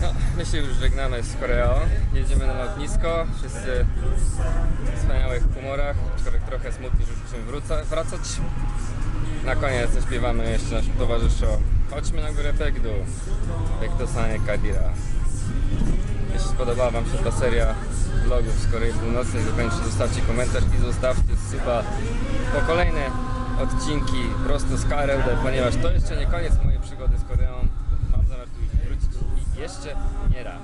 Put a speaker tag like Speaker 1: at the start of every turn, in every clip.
Speaker 1: No, my się już żegnamy z Koreą. Jedziemy na lotnisko. Wszyscy w wspaniałych humorach, aczkolwiek trochę smutni, że musimy wracać. Na koniec zaśpiewamy jeszcze naszym towarzyszom. Chodźmy na górę Pekdu. Pekdo Sane Kadira. Jeśli spodobała Wam się ta seria vlogów z Korei Północnej, to koniecznie zostawcie komentarz i zostawcie suba po kolejne odcinki prosto z KRLD, ponieważ to jeszcze nie koniec mojej przygody z Koreą. Mam zamiar tu wrócić i jeszcze nie raz.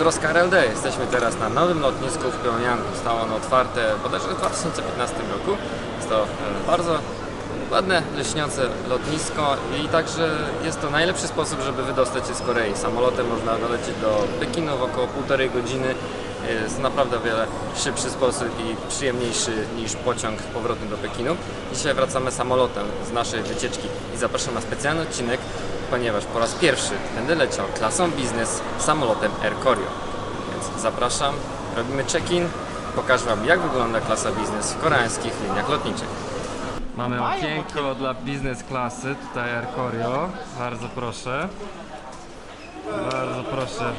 Speaker 1: Pozdro z KRLD. Jesteśmy teraz na nowym lotnisku w Pyongyang. Zostało ono otwarte bodajże w 2015 roku. Jest to e, bardzo ładne, lśniące lotnisko i także jest to najlepszy sposób, żeby wydostać się z Korei. Samolotem można dolecieć do Pekinu w około półtorej godziny. Jest naprawdę wiele szybszy sposób i przyjemniejszy niż pociąg powrotny do Pekinu. Dzisiaj wracamy samolotem z naszej wycieczki i zapraszam na specjalny odcinek, ponieważ po raz pierwszy będę leciał klasą biznes samolotem Air Koryo. Więc zapraszam, robimy check-in, pokażę Wam jak wygląda klasa biznes w koreańskich liniach lotniczych. Mamy okienko dla biznes klasy, tutaj Air Koryo, bardzo proszę. Bardzo proszę,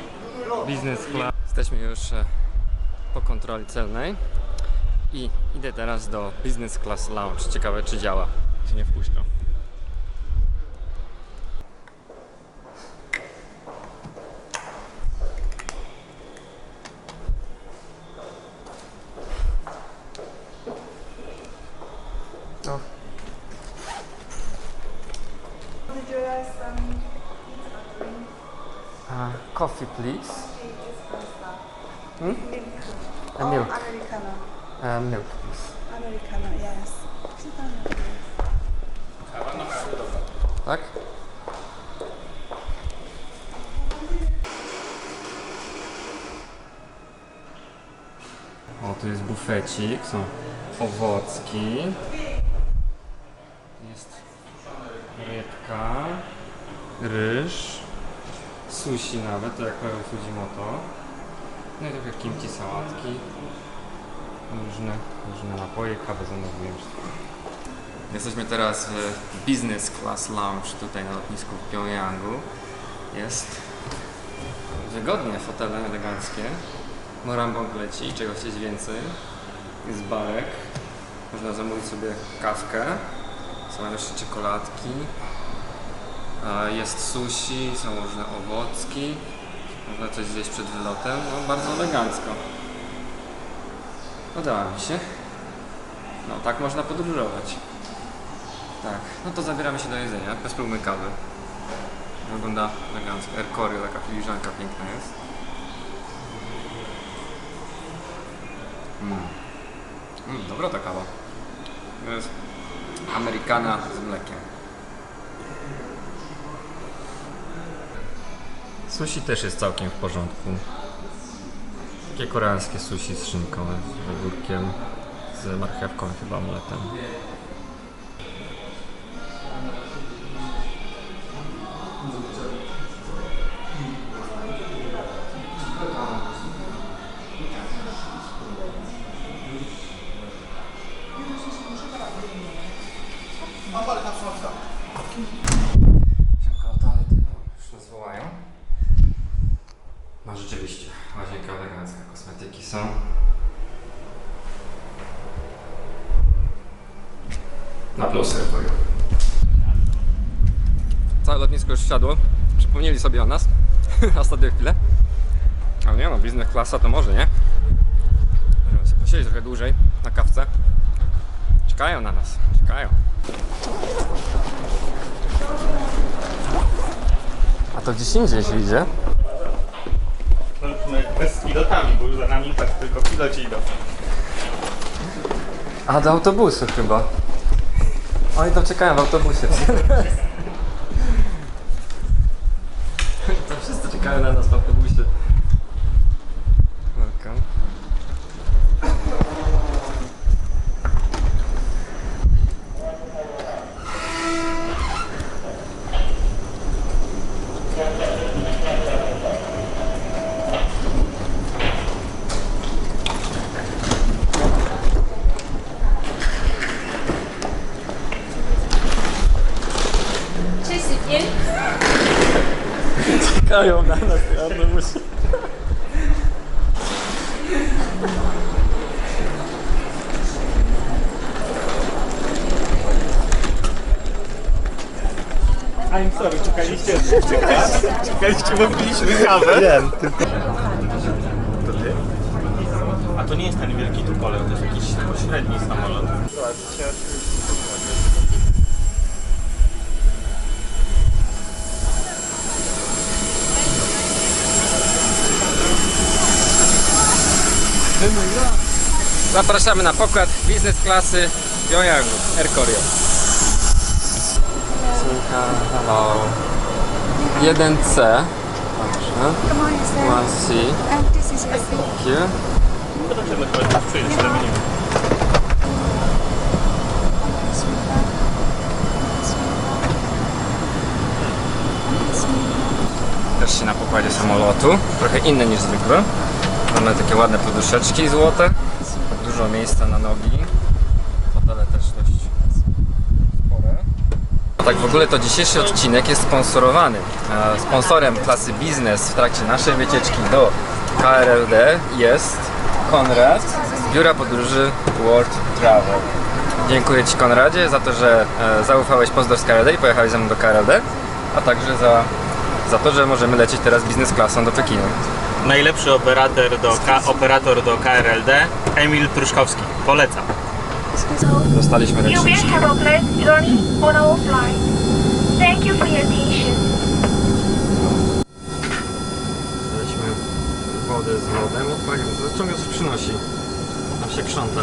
Speaker 1: biznes class. Jesteśmy już e, po kontroli celnej i idę teraz do business class lounge. Ciekawe czy działa, czy nie wpuszczą. O,
Speaker 2: Did you guys um,
Speaker 1: uh, coffee please.
Speaker 2: milk?
Speaker 1: A milk.
Speaker 2: Americano.
Speaker 1: Uh, milk please.
Speaker 2: Americano, yes.
Speaker 1: Tak? O, tu jest bufecik, są owocki. Jest rybka, ryż, sushi nawet, to jak powiem Fujimoto. No i trochę kimchi, sałatki, różne, różne napoje, kawę zamówiłem. wszystko. Jesteśmy teraz w Business Class Lounge tutaj na lotnisku w Pyongyangu. Jest wygodnie, fotele eleganckie. Morambong leci, czego chcieć więcej. Jest barek. Można zamówić sobie kawkę. Są jeszcze czekoladki. Jest sushi, są różne owocki. Można coś zjeść przed wylotem. No, bardzo elegancko. Podoba mi się. No, tak można podróżować. Tak, no to zabieramy się do jedzenia. Spróbujmy kawy. Wygląda elegancko. Air Koryo, taka filiżanka piękna jest. Mm. Mm, dobra ta kawa. To jest Amerykana z mlekiem. Sushi też jest całkiem w porządku. Takie koreańskie sushi z szynką, z ogórkiem, z marchewką chyba omletem. Siemka, Przypomnieli sobie o nas. Ostatnie chwilę. Ale nie no, biznes klasa to może, nie? Możemy sobie posiedzieć trochę dłużej na kawce. Czekają na nas, czekają. A to gdzieś indziej się idzie?
Speaker 3: Bez z pilotami, bo już za nami tak tylko piloci idą.
Speaker 1: A do autobusu chyba. Oni tam czekają w autobusie. to wszyscy czekają na nas w autobusie. Welcome. Czekają na nas w autobusie.
Speaker 3: I'm sorry, czekaliście, czekaliście, bo piliśmy kawę. Wiem, tylko... To ty? A to nie jest ten wielki tupolew, to jest jakiś pośredni samolot.
Speaker 1: Zapraszamy na pokład biznes klasy Pyongyangu, Air Koryo. 1C. Dobrze.
Speaker 4: Good morning, sir.
Speaker 1: 1C.
Speaker 4: Uh, this is your seat.
Speaker 1: Here.
Speaker 3: Zobaczymy, to
Speaker 1: się na pokładzie samolotu. Trochę inny niż zwykle. Mamy takie ładne poduszeczki złote. Dużo miejsca na nogi. Fotele też dość spore. A tak w ogóle to dzisiejszy odcinek jest sponsorowany. Sponsorem klasy biznes w trakcie naszej wycieczki do KRLD jest Konrad z biura podróży World Travel. Dziękuję Ci Konradzie za to, że e, zaufałeś Pozdor z KRLD i pojechałeś ze mną do KRLD, a także za, za to, że możemy lecieć teraz biznes klasą do Pekinu.
Speaker 3: Najlepszy operator do, operator do KRLD, Emil Truszkowski. Polecam.
Speaker 1: Dostaliśmy
Speaker 5: You will
Speaker 1: ręczniczki.
Speaker 5: have a pleasant journey on our flight. Thank you for your attention.
Speaker 1: Dostaliśmy wodę z lodem. Odpaliłem, to ciągle coś przynosi. Tam się krząta.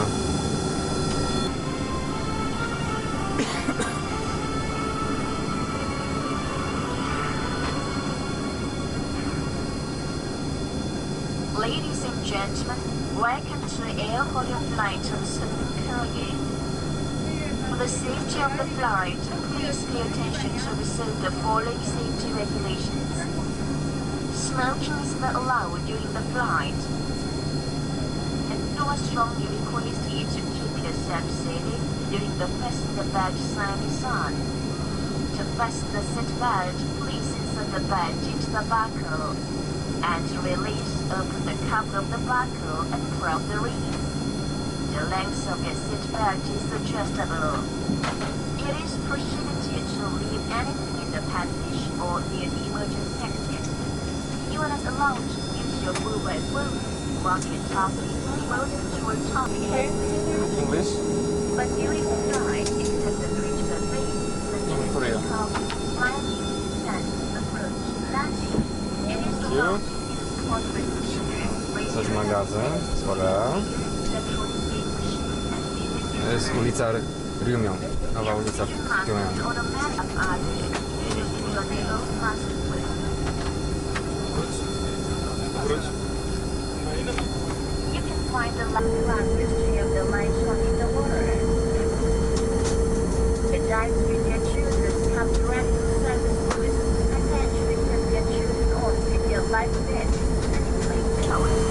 Speaker 6: Of the flight, please pay attention to receive the following safety regulations. Smoking is not allowed during the flight. And I strongly request you to keep yourself seated during the passenger belt sign is on. To fasten the seat belt, please insert the belt into the buckle and release, open the cover of the buckle and out the ring. The length of your seat belt is adjustable. It is prohibited to leave anything in the passage or near the emergency exit. You are not allowed to use your mobile phone, walkie-talkie, remote control talkie,
Speaker 1: English?
Speaker 6: but during the flight, it has agreed to the such as
Speaker 1: Korea.
Speaker 6: takeoff, landing, descent, approach, landing. It is
Speaker 1: you.
Speaker 6: allowed to use portrait machine,
Speaker 1: Coś magazyn. Korea.
Speaker 6: electronic gate machine, and music
Speaker 1: To jest ulica Ryumion. Nowa ulica w
Speaker 6: shower.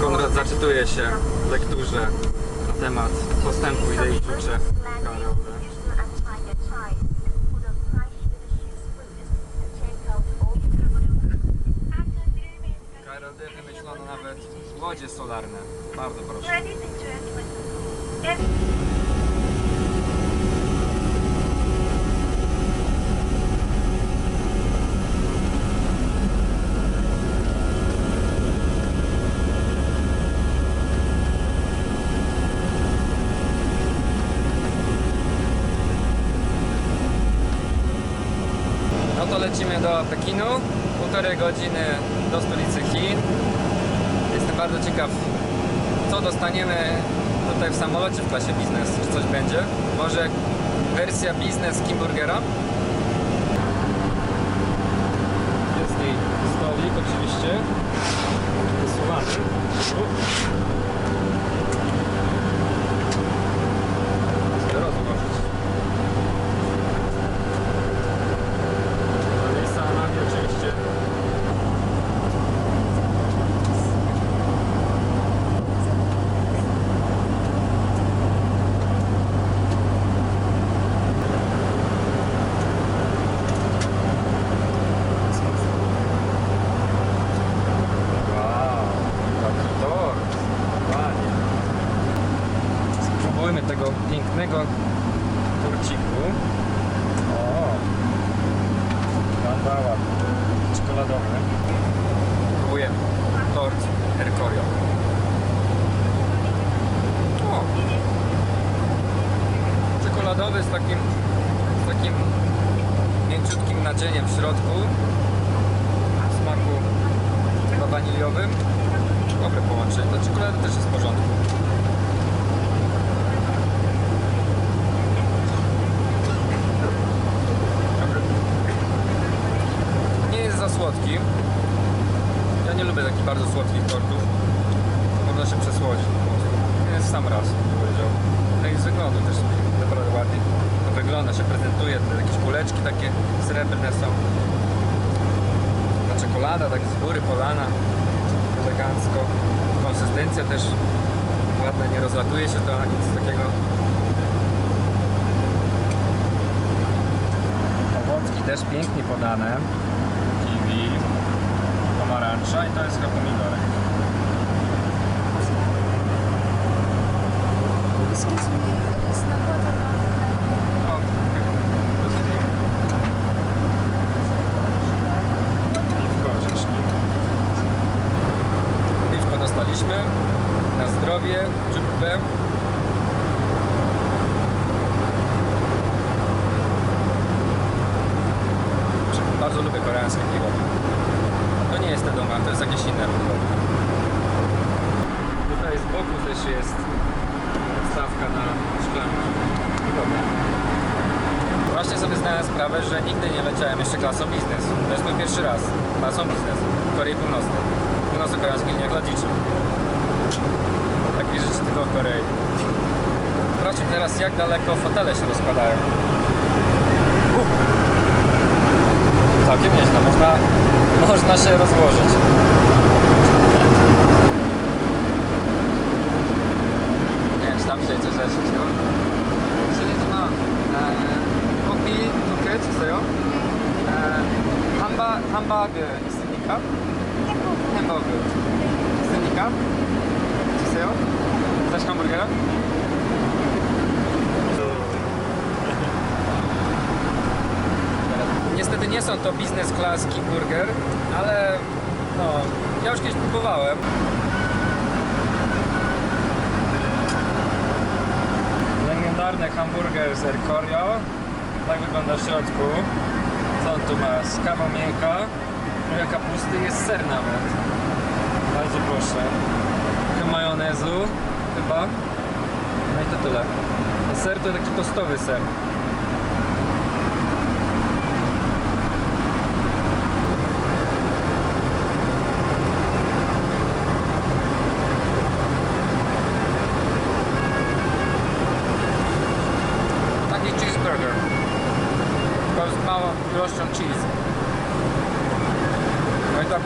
Speaker 1: Konrad zaczytuje się w lekturze na temat postępu idei Czucze KRLD. Nawet łodzie solarne. Bardzo proszę. No to lecimy do Pekinu. Półtorej godziny do stolicy Chin. Bardzo ciekaw, co dostaniemy tutaj w samolocie w klasie biznes. Czy coś będzie? Może wersja biznes Kimburgera? Jest jej stolik oczywiście. Wysuwany. Chcę rozłożyć. Miejsca na nami oczywiście. tego pięknego torciku. O, wygląda ładnie. Próbuję tort Erkorio. O! Czekoladowy z takim, z takim mięciutkim nadzieniem w środku. W smaku chyba waniliowym. Dobre połączenie. Ta czekolada też jest w porządku. Dobry. Nie jest za słodki. Ja nie lubię takich bardzo słodkich tortów. Można się przesłodzić. Jest sam raz, bym powiedział. No z wyglądu też naprawdę ładnie to wygląda, się prezentuje. Te jakieś kuleczki takie srebrne są. Ta czekolada tak z góry polana. Elegancko. Konsystencja też ładna, nie rozlatuje się to, nic takiego. Też pięknie podane. I to jest chyba pomidorek.
Speaker 4: Excuse me, watermelon.
Speaker 1: O, rozumiem. Piwko, rzecznik. Piwko dostaliśmy. Na zdrowie, czupę. Bardzo lubię koreańskie piwo. To to jest jakieś inne. Tutaj z boku też jest stawka na szklanki. Właśnie sobie zdałem sprawę, że nigdy nie leciałem jeszcze klasą biznes. To jest mój pierwszy raz. Klasą biznes w Korei Północnej. W północno-koreańskich liniach lotniczych. Takie rzeczy tylko w Korei. Zobaczcie teraz jak daleko fotele się rozkładają. Całkiem nieźle, można, można się rozłożyć. Są to biznes class Burger, ale no, ja już kiedyś próbowałem. Legendarny hamburger z Ercorio. Tak wygląda w środku. Co on tu ma? Z kawą miękka, trochę kapusty, jest ser nawet. Bardzo proszę. Trochę majonezu chyba. No i to tyle. Ser to taki tostowy ser. Taki cheeseburger. Tylko z małą ilością cheese.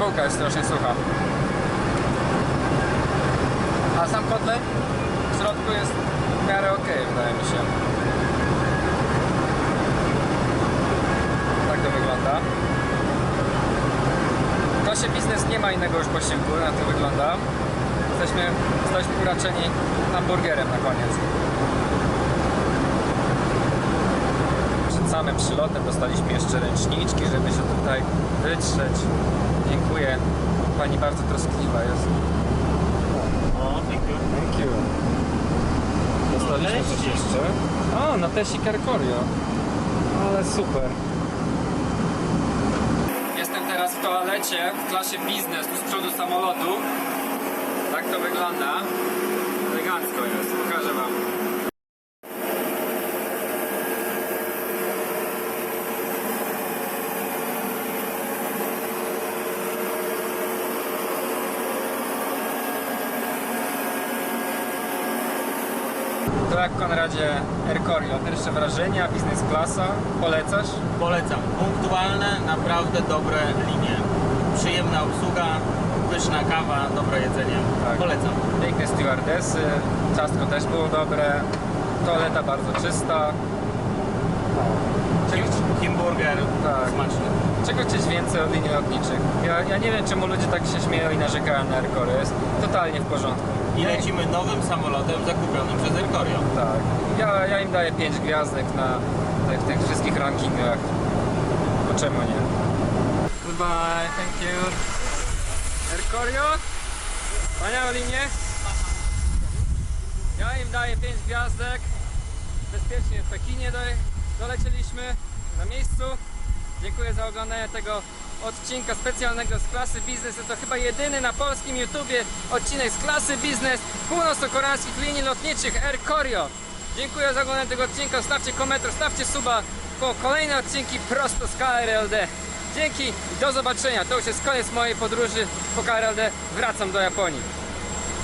Speaker 1: Bułka jest strasznie sucha. A sam kotlet w środku jest w miarę ok, wydaje mi się. Tak to wygląda. W klasie biznes nie ma innego już posiłku, na to wygląda. Jesteśmy, zostaliśmy uraczeni hamburgerem na koniec. Przed samym przylotem dostaliśmy jeszcze ręczniczki, żeby się tutaj wytrzeć. Dziękuję. Pani bardzo troskliwa jest.
Speaker 3: O, thank you.
Speaker 1: Thank you. Dostaliśmy coś
Speaker 3: Teścik.
Speaker 1: jeszcze. O, na teści Carcorio. Ale super. Jestem teraz w toalecie w klasie biznes, z przodu samolotu. Tak to wygląda. Elegancko jest, pokażę wam. To jak Konradzie Ercorio, pierwsze wrażenia, biznes klasa, polecasz?
Speaker 3: Polecam. Punktualne, naprawdę dobre linie. Przyjemna obsługa, pyszna kawa, dobre jedzenie.
Speaker 1: Tak.
Speaker 3: Polecam.
Speaker 1: Piękne stewardesy, ciastko też było dobre, toaleta bardzo czysta. Czego,
Speaker 3: Kimburger
Speaker 1: Tak.
Speaker 3: smaczny.
Speaker 1: Czego chcieć więcej od linii lotniczych? Ja, ja nie wiem, czemu ludzie tak się śmieją i narzekają na Aircore. Jest totalnie w porządku.
Speaker 3: I lecimy nowym samolotem zakupionym przez Erkorio.
Speaker 1: Tak. Ja, ja im daję 5 gwiazdek na tych, tych wszystkich rankingach. Bo czemu nie? Goodbye, thank you. Erkorio? Wspaniałe linie. Ja im daję 5 gwiazdek. Bezpiecznie w Pekinie do, dolecieliśmy na miejscu. Dziękuję za oglądanie tego odcinka specjalnego z klasy biznes. To chyba jedyny na polskim YouTubie odcinek z klasy biznes północno-koreańskich linii lotniczych Air Koryo. Dziękuję za oglądanie tego odcinka. Stawcie komentarz, stawcie suba po kolejne odcinki prosto z KRLD. Dzięki i do zobaczenia. To już jest koniec mojej podróży po KRLD. Wracam do Japonii.